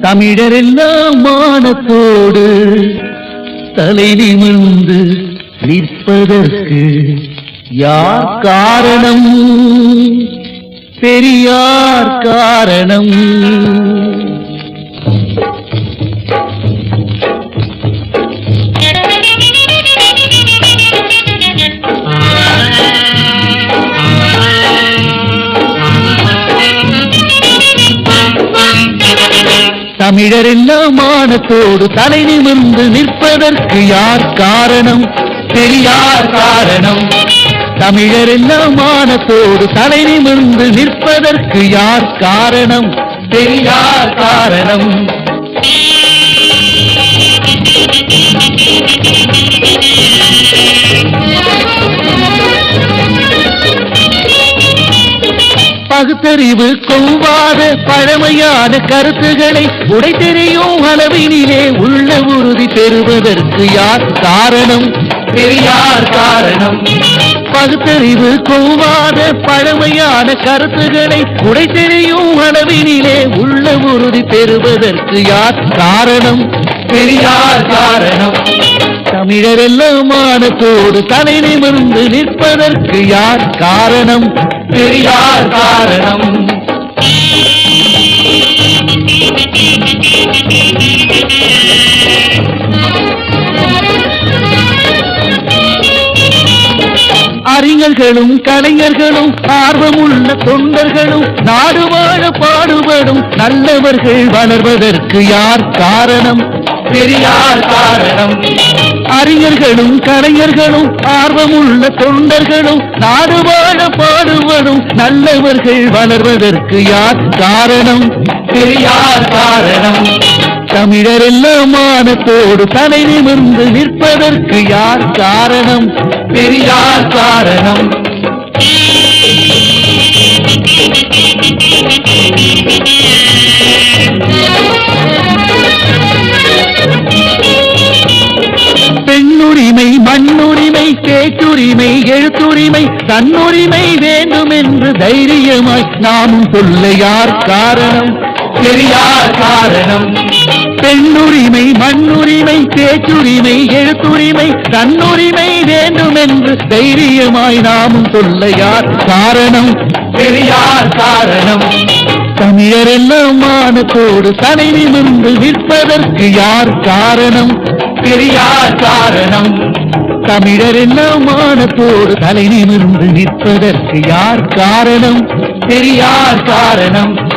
தமிழரெல்லாம் மானத்தோடு தலை நிமிர்ந்து நிற்பதற்கு யார் காரணம்? பெரியார் காரணம். தமிழரெல்லாம் மானத்தோடு தலை நிமிர்ந்து நிற்பதற்கு யார் காரணம்? பெரியார் காரணம். தமிழரெல்லாம் மானத்தோடு தலை நிமிர்ந்து நிற்பதற்கு யார் காரணம்? பெரியார் காரணம். பகுத்தறிவு கொவ்வாத பழமையான கருத்துக்களை உடை தெரியும் அளவினிலே உள்ள உறுதி பெறுவதற்கு யார் காரணம்? பெரியார் காரணம்? பகுத்தறிவு கொவ்வாத பழமையான கருத்துக்களை உடை தெரியும் அளவினிலே உள்ள உறுதி பெறுவதற்கு யார் காரணம்? பெரியார் காரணம்? தமிழரெல்லாம் மானத்தோடு தலை நிமிர்ந்து நிற்பதற்கு யார் காரணம்? பெரியார் காரணம். அறிஞர்களும் கலைஞர்களும் ஆர்வமுள்ள தொண்டர்களும் நாடு வாழ பாடுபடும் நல்லவர்கள் வளர்வதற்கு யார் காரணம்? பெரியார் காரணம். அறிஞர்களும் கலைஞர்களும் ஆர்வமுள்ள தொண்டர்களும் நாடுபாட பாடுவனும் நல்லவர்கள் வளர்வதற்கு யார் காரணம்? பெரியார் காரணம். தமிழரெல்லாம் மானத்தோடு தலை நிமிர்ந்து நிற்பதற்கு யார் காரணம்? பெரியார் காரணம். பேச்சுரிமை எழுத்துரிமை தன்னுரிமை வேண்டும் என்று தைரியமாய் நாமும் சொல்ல யார் காரணம்? பெரியார் காரணம். பெண்ணுரிமை மண்ணுரிமை பேச்சுரிமை எழுத்துரிமை தன்னுரிமை வேண்டும் என்று தைரியமாய் நாமும் சொல்ல யார் காரணம்? பெரியார் காரணம். தமிழரெல்லாம் மானத்தோடு தலை நிமிர்ந்து நிற்பதற்கு யார் காரணம்? பெரியார் காரணம். தமிழரெல்லாம் மானத்தோடு தலை நிமிர்ந்து நிற்பதற்கு யார் காரணம்? பெரியார் காரணம்.